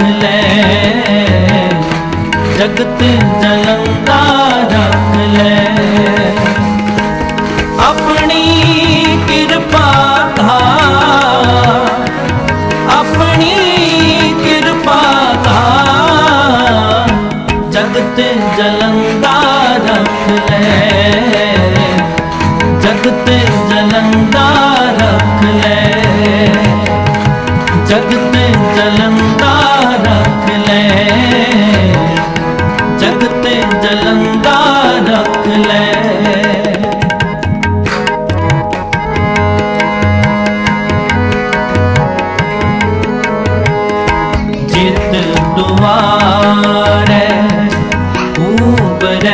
ਰੱਖ ਲੈ। ਜਗਤ ਜਲੰਦਾ ਰੱਖ ਲੈ। ਆਪਣੀ ਕਿਰਪਾ ਦਾ ਆਪਣੀ ਕਿਰਪਾ ਦਾ ਜਗਤ ਜਲੰਦਾ ਰੱਖ ਲੈ। ਜਗਤ ਜਲੰਦਾ ਰੱਖ ਲੈ। ਜਗਤ ਜਲੰਦਾ हमारे ऊपर